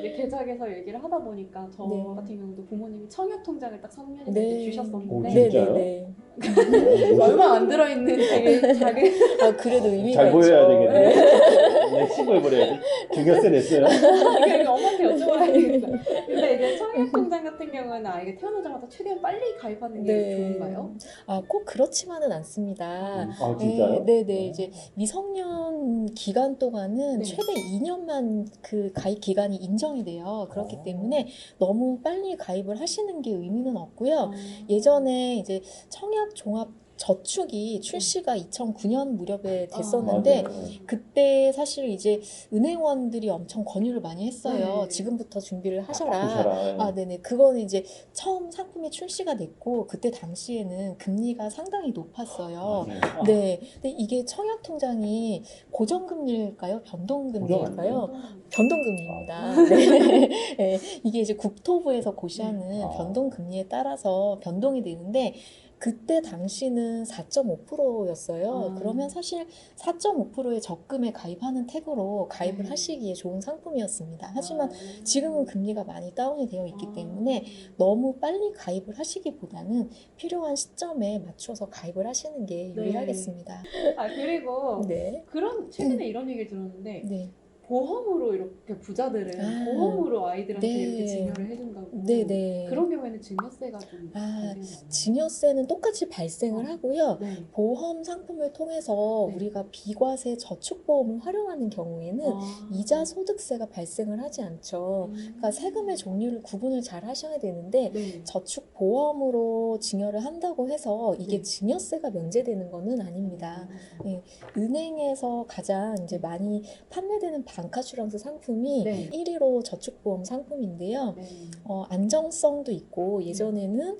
이제 계좌에서 얘기를 하다 보니까 저 네. 같은 경우도 부모님이 청약 통장을 딱 선면해 네. 주셨었는데 오, 네, 진짜요? 네, 네. 얼마 안 들어있는 되게 작은 아, 그래도 의미가 잘 있죠. 보여야 네. 되겠네. 내 신고해버려야지. 중요세 냈어요. 그러니까 엄마한테 여쭤봐야겠어요. 근데 이제 청약 통장 같은 경우는 아이가 태어나자마자 최대한 빨리 가입하는 게 네. 좋은가요? 아, 꼭 그렇지만은 않습니다. 아, 진짜요? 네, 네, 이제 미성년 기간 동안은 네. 최대 2년만 그 가입 기간이 인정 이 돼요. 그렇기 어. 때문에 너무 빨리 가입을 하시는 게 의미는 없고요. 아. 예전에 이제 청약 종합 저축이 출시가 2009년 무렵에 됐었는데 맞아요. 그때 사실 이제 은행원들이 엄청 권유를 많이 했어요. 네. 지금부터 준비를 하셔라. 바꾸셔라. 아, 네네. 그거는 이제 처음 상품이 출시가 됐고, 그때 당시에는 금리가 상당히 높았어요. 맞아요. 네. 근데 이게 청약 통장이 고정 금리일까요? 변동 금리일까요? 변동 금리입니다. 네. 네. 이게 이제 국토부에서 고시하는 아. 변동 금리에 따라서 변동이 되는데, 그때 당시는 4.5%였어요. 아. 그러면 사실 4.5%의 적금에 가입하는 택으로 가입을 네. 하시기에 좋은 상품이었습니다. 하지만 아. 지금은 금리가 많이 다운이 되어 있기 아. 때문에 너무 빨리 가입을 하시기보다는 필요한 시점에 맞춰서 가입을 하시는 게 네. 유리하겠습니다. 아 그리고 네. 그런 최근에 이런 얘기를 들었는데 네. 보험으로 이렇게 부자들은 아. 보험으로 아이들한테 네. 이렇게 증여를 해준다고 네, 네. 그런 경우에는 증여세가 좀 아? 증여세는 똑같이 발생을 하고요. 네. 보험 상품을 통해서 네. 우리가 비과세 저축보험을 활용하는 경우에는 아. 이자 소득세가 발생을 하지 않죠. 음. 그러니까 세금의 종류를 구분을 잘 하셔야 되는데 네. 저축 보험으로 증여를 한다고 해서 이게 네. 증여세가 면제되는 것은 아닙니다. 네. 은행에서 가장 이제 많이 판매되는 방카슈랑스 상품이 네. 1위로 저축보험 상품인데요. 네. 어, 안정성도 있고 예전에는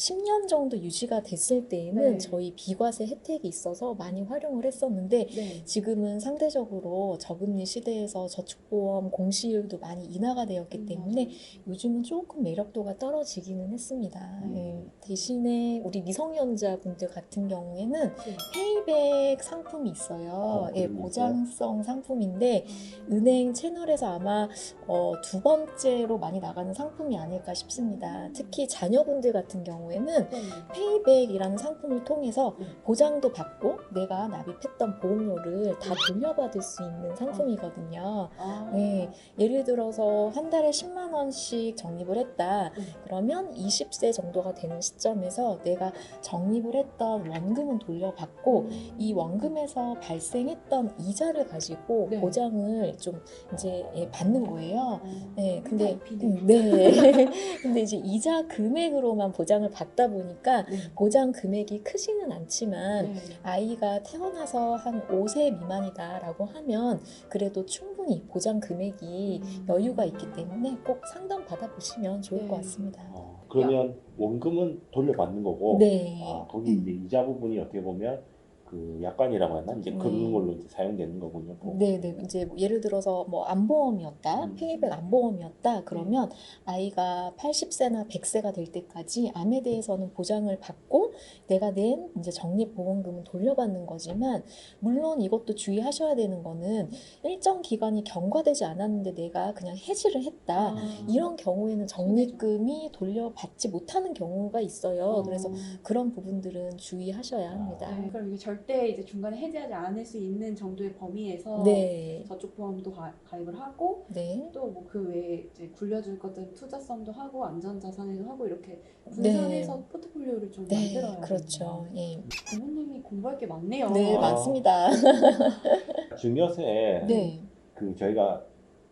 10년 정도 유지가 됐을 때에는 네. 저희 비과세 혜택이 있어서 많이 활용을 했었는데 네. 지금은 상대적으로 저금리 시대에서 저축보험 공시율도 많이 인하가 되었기 음, 때문에 맞아요. 요즘은 조금 매력도가 떨어지기는 했습니다. 음. 예. 대신에 우리 미성년자분들 같은 경우에는 네. 페이백 상품이 있어요. 어, 예, 보장성 상품인데 은행 채널에서 아마 어, 두 번째로 많이 나가는 상품이 아닐까 싶습니다. 특히 자녀분들 같은 경우 에는 네. 페이백이라는 상품을 통해서 네. 보장도 받고 내가 납입했던 보험료를 다 돌려받을 수 있는 상품이거든요. 아. 네, 예를 들어서 한 달에 10만 원씩 적립을 했다. 네. 그러면 20세 정도가 되는 시점에서 내가 적립을 했던 원금은 돌려받고 음. 이 원금에서 발생했던 이자를 가지고 네. 보장을 좀 이제 예, 받는 거예요. 어. 네, 근데. 음, 네, 근데 이제 이자 금액으로만 보장을 받다 보니까 네. 보장 금액이 크지는 않지만 네. 아이가 태어나서 한 5세 미만이다라고 하면 그래도 충분히 보장 금액이 음. 여유가 있기 때문에 꼭 상담 받아보시면 좋을 네. 것 같습니다. 어, 그러면 원금은 돌려받는 거고 네. 아, 거기 이제 이자 부분이 어떻게 보면 그 약관이라고 하나 이제 그런 네. 걸로 이제 사용되는 거군요. 또. 네, 네. 이제 뭐 예를 들어서 뭐 안보험이었다, 음. 페이백 안보험이었다. 그러면 아이가 80세나 100세가 될 때까지 암에 대해서는 보장을 받고 내가 낸 이제 적립 보험금은 돌려받는 거지만 물론 이것도 주의하셔야 되는 거는 일정 기간이 경과되지 않았는데 내가 그냥 해지를 했다. 아. 이런 경우에는 적립금이 돌려받지 못하는 경우가 있어요. 그래서 어. 그런 부분들은 주의하셔야 합니다. 네, 그럼 이게 절대 이제 중간에 해지하지 않을 수 있는 정도의 범위에서 네. 저축 보험도 가, 가입을 하고 네. 또뭐 그 외에 이제 굴려줄 것들은 투자성도 하고 안전자산에도 하고 이렇게 네. 분산해서 포트폴리오를 좀 네, 만들어 야 그렇죠. 예. 부모님이 공부할 게 많네요. 네, 아. 맞습니다. 증여세 네. 그 저희가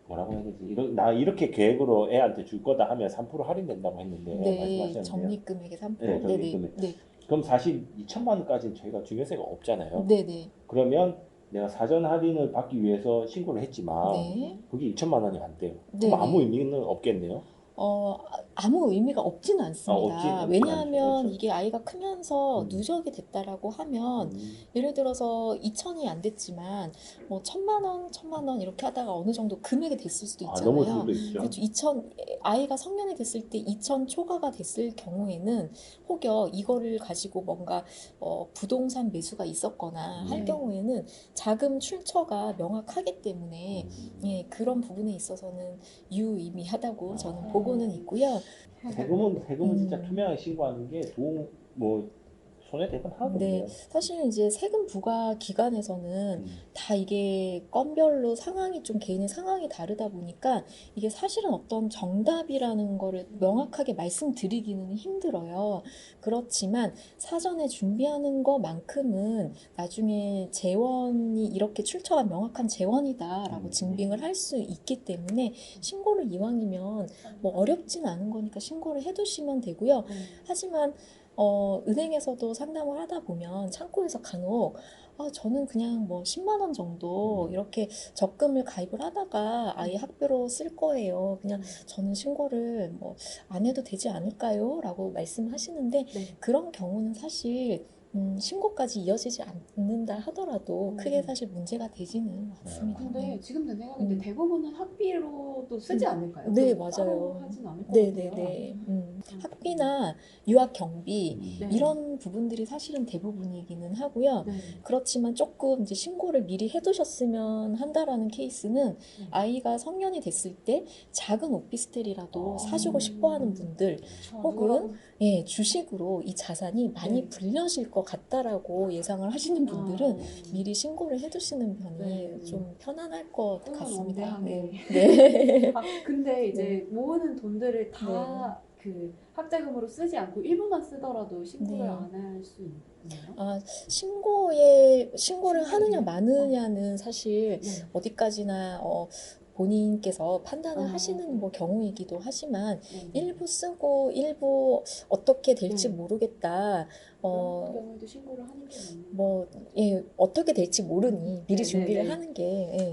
뭐라고 해야 되지? 이런 나 이렇게 계획으로 애한테 줄 거다 하면 3% 할인된다고 했는데 네, 말씀하셨는데요. 적립금액의 3%. 네, 네, 네. 적립금액. 네. 그럼 사실 2천만 원까지는 저희가 증여세가 없잖아요. 네, 네. 그러면 내가 사전 할인을 받기 위해서 신고를 했지만 네. 그게 2천만 원이 안 돼요. 네, 그럼 아무 네. 의미는 없겠네요. 어, 아무 의미가 없지는 않습니다. 아, 없진 왜냐하면 않죠. 이게 아이가 크면서 음. 누적이 됐다라고 하면 음. 예를 들어서 2천이 안 됐지만 뭐 천만 원, 천만 원 이렇게 하다가 어느 정도 금액이 됐을 수도 아, 있잖아요. 있죠. 그렇죠. 2천 아이가 성년이 됐을 때 2천 초과가 됐을 경우에는 혹여 이거를 가지고 뭔가 어, 부동산 매수가 있었거나 할 음. 경우에는 자금 출처가 명확하기 때문에 음. 예, 그런 부분에 있어서는 유의미하다고 저는 아. 보고 는 있고요. 세금은 세금은 진짜 음. 투명하게 신고하는 게 도움 뭐 손해대금 하나도 네, 없네요. 사실 이제 세금 부과 기간에서는 음. 다 이게 건별로 상황이 좀 개인의 상황이 다르다 보니까 이게 사실은 어떤 정답이라는 거를 명확하게 말씀드리기는 힘들어요. 그렇지만 사전에 준비하는 것만큼은 나중에 재원이 이렇게 출처가 명확한 재원이다라고 음. 증빙을 할 수 있기 때문에 신고를 이왕이면 뭐 어렵진 않은 거니까 신고를 해두시면 되고요. 네. 하지만 어, 은행에서도 상담을 하다 보면 창고에서 간혹 아, 저는 그냥 뭐 10만 원 정도 음. 이렇게 적금을 가입을 하다가 아이 학비로 쓸 거예요. 그냥 저는 신고를 뭐 안 해도 되지 않을까요? 라고 말씀하시는데 네. 그런 경우는 사실 음, 신고까지 이어지지 않는다 하더라도 음. 크게 사실 문제가 되지는 않습니다. 근데 지금 든 생각인데 음. 대부분은 학비로도 쓰지 음. 않을까요? 네, 그 맞아요. 하진 않을 것 네, 같아요. 네, 네. 학비나 유학 경비 음. 네. 이런 부분들이 사실은 대부분이기는 하고요. 네. 그렇지만 조금 이제 신고를 미리 해두셨으면 한다라는 케이스는 네. 아이가 성년이 됐을 때 작은 오피스텔이라도 아. 사주고 싶어하는 분들. 혹은 예, 주식으로 이 자산이 많이 네. 불려질 것 같다라고 예상을 하시는 분들은 아, 미리 신고를 해두시는 편이 네. 좀 편안할 것 꿈은 같습니다. 원대하게. 네. 네. 아, 근데 이제 모으는 돈들을 다 그 학자금으로 쓰지 않고 일부만 쓰더라도 신고를 네. 안할 수 있나요? 아, 신고에 신고를 하느냐? 마느냐는 사실 네. 어디까지나 어, 본인께서 판단을 아. 하시는 뭐 경우이기도 하지만 네. 일부 쓰고 일부 어떻게 될지 네. 모르겠다. 어, 경우에도 신고를 하는 게 맞나요? 뭐, 예, 어떻게 될지 모르니 미리 네, 준비를 네, 네. 하는 게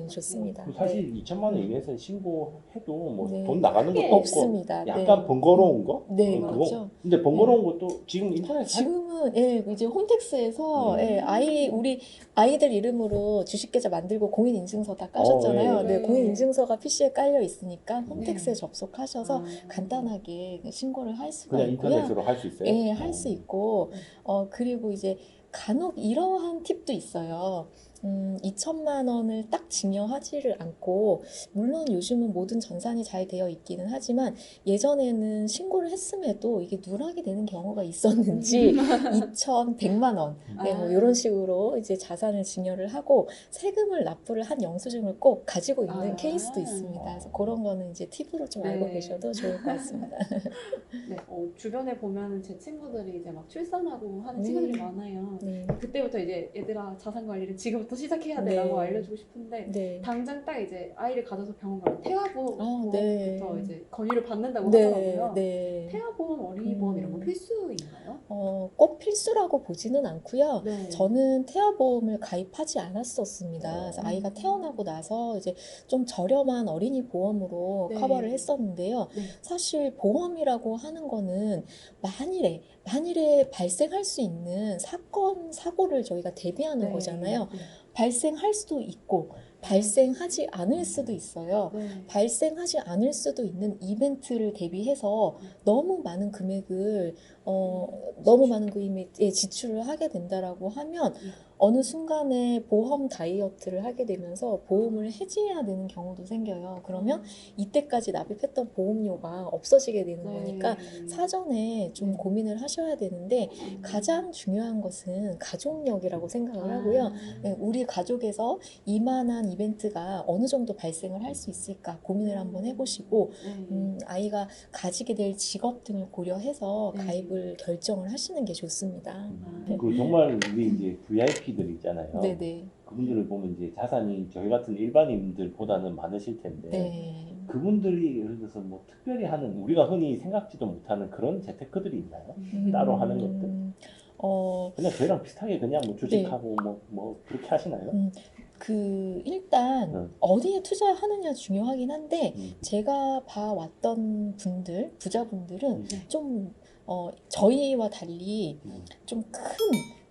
예, 좋습니다. 그리고 사실 2천만 원 이내에서 신고해도 뭐 네. 돈 나가는 것도 크게 없고 없습니다. 약간 네. 번거로운 거? 네, 그거. 그렇죠. 근데 번거로운 것도 지금 인터넷 사 지금은 예, 이제 홈택스에서 음. 예, 아이 우리 아이들 이름으로 주식 계좌 만들고 공인 인증서 다 까셨잖아요. 어, 예. 네, 네. 공인 인증서가 PC에 깔려 있으니까 홈택스에 네. 접속하셔서 아. 간단하게 신고를 할 수가 그냥 있고요. 인터넷으로 할 수 있어요? 예, 할수 어. 있고, 네. 어, 그리고 이제 간혹 이러한 팁도 있어요. 음, 2천만 원을 딱 증여하지를 않고, 물론 요즘은 모든 전산이 잘 되어 있기는 하지만, 예전에는 신고를 했음에도 이게 누락이 되는 경우가 있었는지, 2,100만 원, 네, 뭐 아. 이런 식으로 이제 자산을 증여를 하고, 세금을 납부를 한 영수증을 꼭 가지고 있는 아. 케이스도 있습니다. 그래서 그런 거는 이제 팁으로 좀 알고 네. 계셔도 좋을 것 같습니다. 네, 어, 주변에 보면은 제 친구들이 이제 막 출산하고 하는 음. 친구들이 많아요. 네. 그때부터 이제 얘들아 자산 관리를 지금부터 시작해야 네. 돼라고 알려주고 싶은데 네. 당장 딱 이제 아이를 가져서 병원 가면 태아보험부터 아, 네. 이제 건의를 받는다고 네, 하더라고요. 네. 태아보험, 어린이보험 이런 거 음. 필수인가요? 어, 꼭 필수라고 보지는 않고요. 네. 저는 태아보험을 가입하지 않았었습니다. 그래서 음. 아이가 태어나고 나서 이제 좀 저렴한 어린이 보험으로 네. 커버를 했었는데요. 네. 사실 보험이라고 하는 거는 만일에 만일에 발생할 수 있는 사건 사고를 저희가 대비하는 네. 거잖아요. 네. 발생할 수도 있고 발생하지 않을 수도 있어요. 네. 발생하지 않을 수도 있는 이벤트를 대비해서 너무 많은 금액을 어 너무 많은 금액에 지출을 하게 된다라고 하면 음. 어느 순간에 보험 다이어트를 하게 되면서 보험을 해지해야 되는 경우도 생겨요. 그러면 이때까지 납입했던 보험료가 없어지게 되는 네. 거니까 사전에 좀 네. 고민을 하셔야 되는데 음. 가장 중요한 것은 가족력이라고 생각을 아. 하고요. 네, 우리 가족에서 이만한 이벤트가 어느 정도 발생을 할 수 있을까 고민을 한번 해보시고 네. 음, 아이가 가지게 될 직업 등을 고려해서 네. 가입을 결정을 하시는 게 좋습니다. 그 정말 우리 이제 VIP 들 있잖아요. 네네. 그분들을 보면 이제 자산이 저희 같은 일반인들보다는 많으실 텐데 네. 그분들이 예를 들어서 뭐 특별히 하는 우리가 흔히 생각지도 못하는 그런 재테크들이 있나요? 음. 따로 하는 것들? 어, 그냥 저희랑 비슷하게 그냥 뭐 주식하고 뭐, 뭐 그렇게 하시나요? 음, 그 일단 음. 어디에 투자하느냐 중요하긴 한데 음. 제가 봐왔던 분들 부자분들은 음. 좀 어, 저희와 달리 음. 좀큰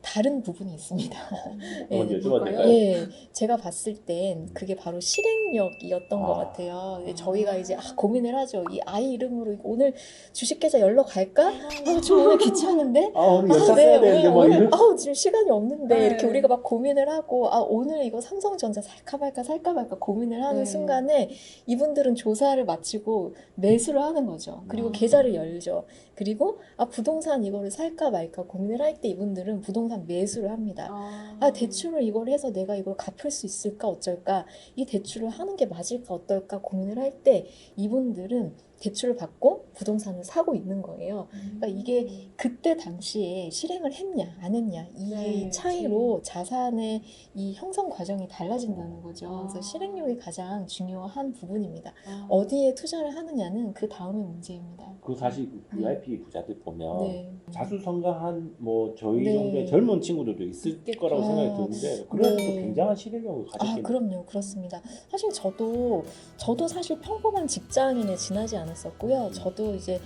다른 부분이 있습니다. 예, 여쭤봐도 뭘까요? 될까요? 예, 제가 봤을 땐 그게 바로 실행력이었던 것 아. 같아요. 예, 저희가 이제 아, 고민을 하죠. 이 아이 이름으로 오늘 주식계좌 열러 갈까? 아, 좀 오늘 귀찮은데? 아 오늘 아, 연차 네, 써야 되는데 뭐 오늘, 이런 아우 지금 시간이 없는데 네. 이렇게 우리가 막 고민을 하고 아 오늘 이거 삼성전자 살까 말까 살까 말까 고민을 하는 네. 순간에 이분들은 조사를 마치고 매수를 하는 거죠. 그리고 아. 계좌를 열죠. 그리고 아 부동산 이거를 살까 말까 고민을 할 때 이분들은 부동산 매수를 합니다. 아, 아 대출을 이걸 해서 내가 이걸 갚을 수 있을까 어쩔까 이 대출을 하는 게 맞을까 어떨까 고민을 할 때 이분들은 대출을 받고 부동산을 사고 있는 거예요. 그러니까 이게 그때 당시에 실행을 했냐 안 했냐 이 네, 차이로 자산의 이 형성 과정이 달라진다는 거죠. 아. 그래서 실행력이 가장 중요한 부분입니다. 아. 어디에 투자를 하느냐는 그 다음의 문제입니다. 그 사실 그 VIP 부자들 보면 네. 자수성가한 뭐 저희 네. 정도의 젊은 친구들도 있을. 거라고 생각이 아, 드는데 그래도 네. 굉장한 실행력을 아, 가졌겠네요. 그럼요. 그렇습니다. 사실 저도, 저도 사실 평범한 직장인에 지나지 않 았었고요. 저도 이제,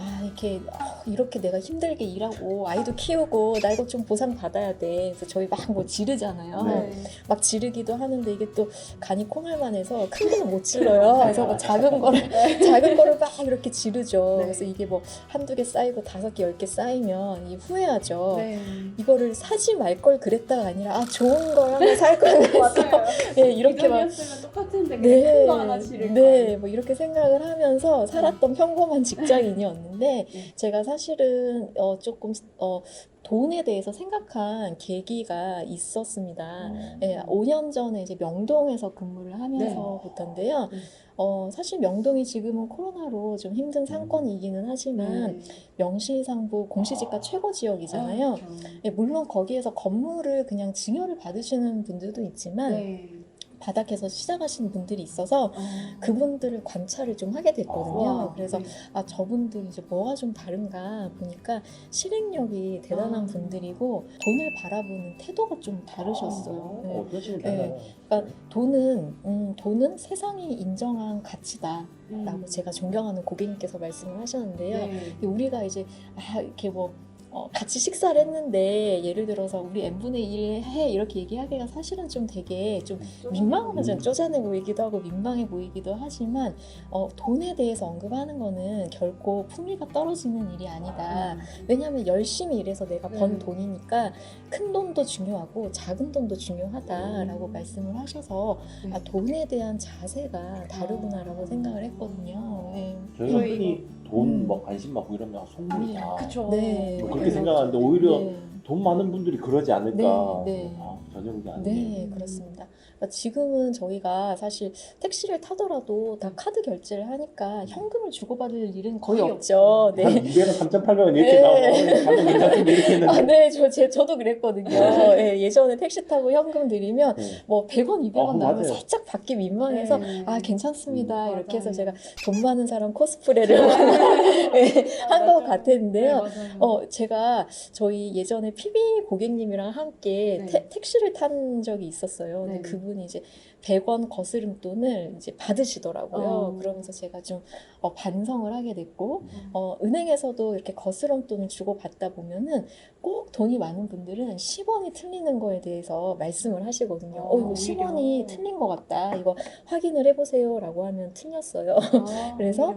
아, 이렇게, 아, 이렇게 내가 힘들게 일하고, 아이도 키우고, 나 이거 좀 보상 받아야 돼. 그래서 저희 막 뭐 지르잖아요. 네. 막 지르기도 하는데 이게 또 간이 콩알만해서 큰 거는 못 질러요. 그래서 뭐 작은 거를, 작은 거를 막 이렇게 지르죠. 네. 그래서 이게 뭐 한두 개 쌓이고 다섯 개, 열 개 쌓이면 이 후회하죠. 네. 이거를 사지 말 걸 그랬다가 아니라, 아, 좋은 걸 하나 살걸 그랬어. 예, 이렇게 막 똑같은데 네, 큰 거 하나 지를 네, 뭐 이렇게 생각을 하면서 살았던 평범한 직장인이었는데 네. 제가 사실은 어 조금 어 돈에 대해서 생각한 계기가 있었습니다. 어. 예, 5년 전에 이제 명동에서 근무를 하면서부터인데요. 네. 어, 사실 명동이 지금은 코로나로 좀 힘든 상권이기는 하지만 네. 명실상부 공시지가 아. 최고 지역이잖아요. 아. 예, 물론 거기에서 건물을 그냥 증여를 받으시는 분들도 있지만 네. 바닥에서 시작하시는 분들이 있어서 아. 그분들을 관찰을 좀 하게 됐거든요. 아, 그래서 네. 아 저분들 이제 뭐가 좀 다른가 보니까 실행력이 대단한 아. 분들이고 돈을 바라보는 태도가 좀 다르셨어요. 아, 네. 식으로 네. 달라요? 돈은 음, 돈은 세상이 인정한 가치다 라고 음. 제가 존경하는 고객님께서 말씀을 하셨는데요. 네. 우리가 이제 아 이렇게 뭐 어, 같이 식사를 했는데 예를 들어서 우리 n 분의 1 해 이렇게 얘기하기가 사실은 좀 되게 좀 민망하죠. 음. 쪼잔해 보이기도 하고 민망해 보이기도 하지만 어, 돈에 대해서 언급하는 거는 결코 품위가 떨어지는 일이 아니다. 왜냐하면 열심히 일해서 내가 번 네. 돈이니까 큰 돈도 중요하고 작은 돈도 중요하다라고 음. 말씀을 하셔서 네. 아, 돈에 대한 자세가 다르구나라고 생각을 했거든요. 네. 저희 돈 음. 뭐 관심 많고 이러면 속물이다. 그쵸. 네. 뭐 그렇게 생각하는데 오히려 네. 돈 많은 분들이 그러지 않을까. 네, 네. 아, 전혀 그게 아니에요. 네, 그렇습니다. 그러니까 지금은 저희가 사실 택시를 타더라도 다 카드 결제를 하니까 현금을 주고받을 일은 거의 거의 없죠. 네. 한 200원, 3,800원 이렇게 네. 나오면 가격 괜찮은데 이렇게 했는데. 아, 네, 저, 제, 저도 그랬거든요. 예, 예전에 택시 타고 현금 드리면 네. 뭐 100원, 200원 어, 나오면 맞아요. 살짝 받기 민망해서 네. 아, 괜찮습니다. 음, 이렇게 해서 맞아요. 제가 돈 많은 사람 코스프레를 예, 아, 한것 맞아요. 같았는데요. 네, 맞아요. 어, 제가 저희 예전에 PB 고객님이랑 함께 네. 태- 택시를 탄 적이 있었어요. 근데 네. 그분이 이제 100원 거스름 돈을 이제 받으시더라고요. 어. 그러면서 제가 좀 어, 반성을 하게 됐고, 음. 어, 은행에서도 이렇게 거스름 돈을 주고 받다 보면은 꼭 돈이 많은 분들은 10원이 틀리는 거에 대해서 말씀을 하시거든요. 어, 어, 이거 오히려. 10원이 틀린 것 같다. 이거 확인을 해보세요. 라고 하면 틀렸어요. 아, 그래서.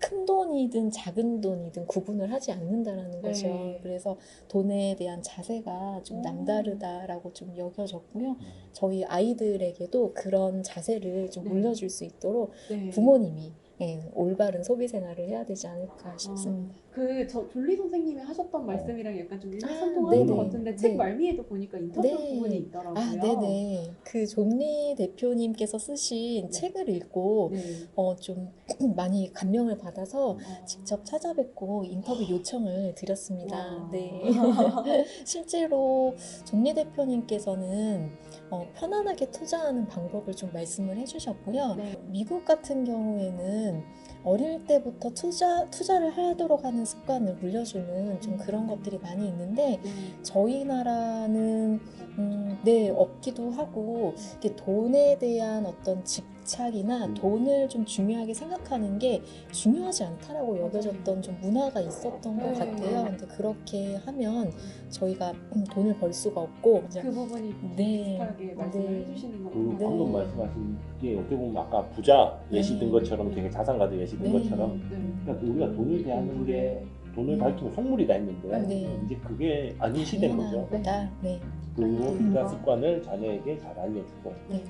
큰 돈이든 작은 돈이든 구분을 하지 않는다라는 네. 거죠. 그래서 돈에 대한 자세가 좀 음. 남다르다라고 좀 여겨졌고요. 저희 아이들에게도 그런 자세를 좀 네. 물려줄 수 있도록 네. 부모님이 예, 올바른 소비 생활을 해야 되지 않을까 싶습니다. 그 저 졸리 선생님이 하셨던 말씀이랑 약간 좀 일맥상통하는 아. 것 같은데 책 네. 말미에도 보니까 인터뷰 네. 부분이 있더라고요. 아, 네네. 그 존리 대표님께서 쓰신 네. 책을 읽고 네. 어, 좀 많이 감명을 받아서 어. 직접 찾아뵙고 인터뷰 요청을 드렸습니다. 와. 네. 실제로 존리 대표님께서는 어, 편안하게 투자하는 방법을 좀 말씀을 해주셨고요. 네. 미국 같은 경우에는 어릴 때부터 투자 투자를 하도록 하는 습관을 물려주는 좀 그런 것들이 많이 있는데 네. 저희 나라는 음, 네 없기도 하고 이게 돈에 대한 어떤 집 착이나 음. 돈을 좀 중요하게 생각하는 게 중요하지 않다라고 여겨졌던 좀 문화가 있었던 것 네. 같아요. 근데 그렇게 하면 저희가 음, 돈을 벌 수가 없고 그 부분이 네. 비슷하게 말씀을 네. 해주시는 그 거군요. 네. 방금 말씀하신 게 어떻게 보면 아까 부자 예시 든 네. 것처럼 되게 자산가도 예시 든 네. 것처럼 네. 그러니까 우리가 돈을 대하는 게 돈을 음. 밝히면 속물이다 했는데 네. 이제 그게 아닌 시대인 거죠. 당연하다. 네. 그 음. 습관을 자녀에게 잘 알려주고 네.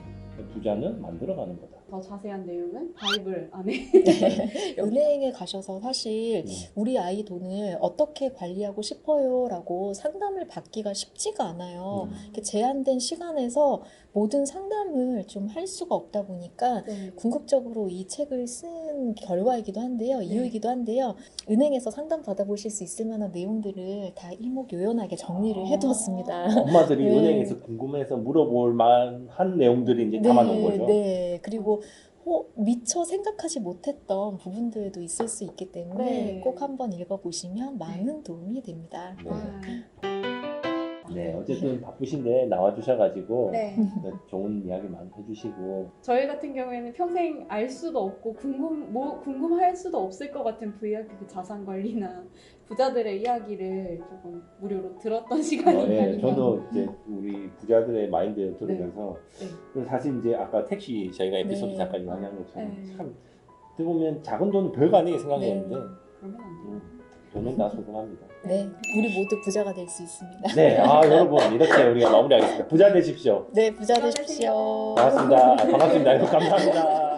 부자는 만들어가는 거다. 더 자세한 내용은 바이블 안에 은행에 가셔서 사실 음. 우리 아이 돈을 어떻게 관리하고 싶어요 라고 상담을 받기가 쉽지가 않아요. 음. 이렇게 제한된 시간에서 모든 상담을 좀 할 수가 없다 보니까 네. 궁극적으로 이 책을 쓴 결과이기도 한데요, 네. 이유이기도 한데요. 은행에서 상담 받아보실 수 있을 만한 내용들을 다 일목요연하게 정리를 아. 해두었습니다. 엄마들이 네. 은행에서 궁금해서 물어볼 만한 내용들이 이제 담아놓은 거죠. 네. 그리고 어, 미처 생각하지 못했던 부분들도 있을 수 있기 때문에 네. 꼭 한번 읽어보시면 많은 도움이 됩니다. 네. 아, 네, 어쨌든 바쁘신데 나와주셔가지고 네. 좋은 이야기 많이 해주시고 저희 같은 경우에는 평생 알 수도 없고 궁금 뭐 궁금할 수도 없을 것 같은 VIP 그 자산 관리나 부자들의 이야기를 조금 무료로 들었던 어, 시간이 예, 아닌가. 저도 이제 우리 부자들의 마인드 들으면서 네. 그리고 사실 이제 아까 택시 저희가 에피소드 네. 잠깐 이야기한 것처럼 네. 참 어떻게 보면 작은 돈은 별거 아니게 생각했는데 네. 그러면 안 돼요. 음, 돈은 다 소중합니다. 네, 우리 모두 부자가 될 수 있습니다. 네, 아 여러분 이렇게 우리가 마무리하겠습니다. 부자 되십시오. 네, 부자 되십시오. 반갑습니다. 아, 반갑습니다. 감사합니다.